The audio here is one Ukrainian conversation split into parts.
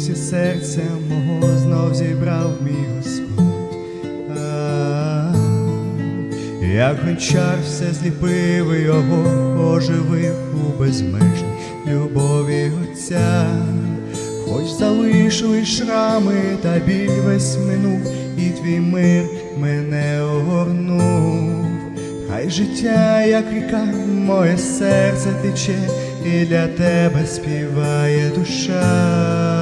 всі серця мого знов зібрав мій Господь. Як гончар все зліпив його оживив у безмежній любові Отця, хоч залишили шрами та біль весь минув, і твій мир мене огорнув. Хай життя, як ріка, моє серце тече, і для тебе співає душа.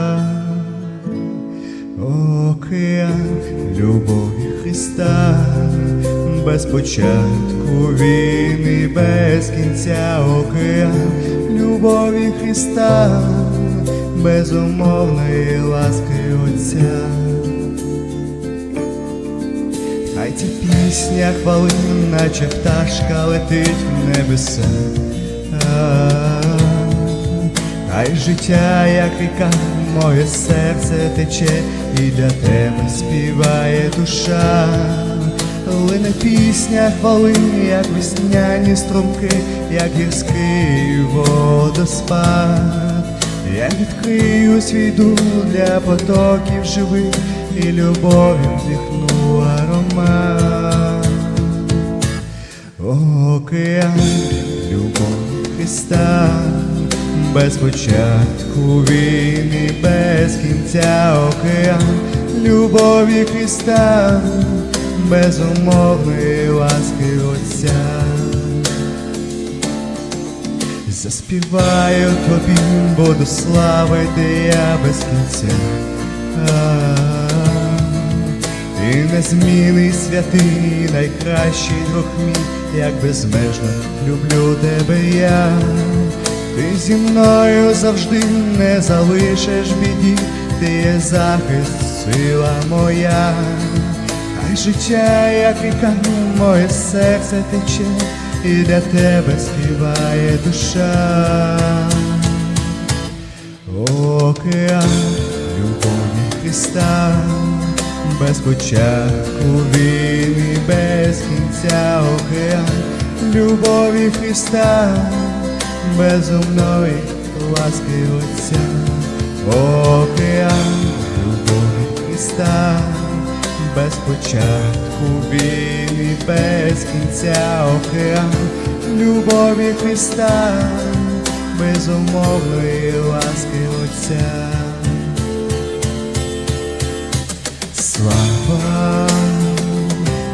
Без початку він і без кінця океан любові Христа, безумовної ласки Отця. Хай ця пісня хвали, наче пташка летить в небеса. Хай життя, як ріка, моє серце тече, і для тебе співає душа. Лине пісня хвали, як весняні струмки, як гірський водоспад. Я відкрию свій дух для потоків живих і любов'ю вдихну аромат. Океан любов Христа, без початку він і без кінця океан любові Христа, безумовної ласки Отця. Заспіваю тобі, буду славити я без кінця. Ти незмінний святий, найкращий друг мій, як безмежно люблю тебе я. Ти зі мною завжди не залишиш біді, ти є захист, сила моя. Хай життя, як ріка, моє серце тече, і для тебе співає душа. Океан любові Христа, без початку він і без кінця океан любові Христа, безумної ласки Отця. Океан любові Христа, без початку він і без кінця океан любові Христа, безумовної ласки Отця. Слава,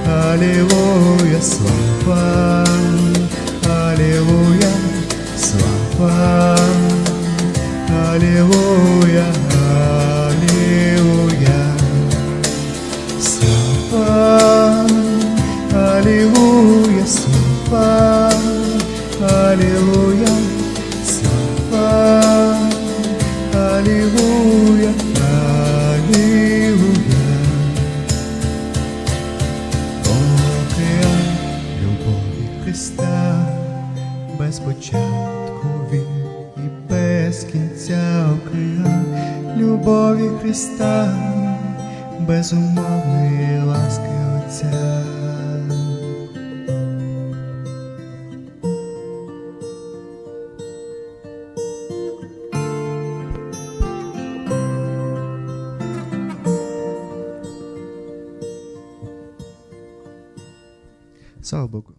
Алілуя, слава, Алілуя, слава, Алілуя. Аллилуйя, слава, Аллилуйя, слава, Аллилуйя, Аллилуйя. Океан любові Христа, без початку він і без кінця океан любові Христа, безумовної ласки Отця. Слава Богу.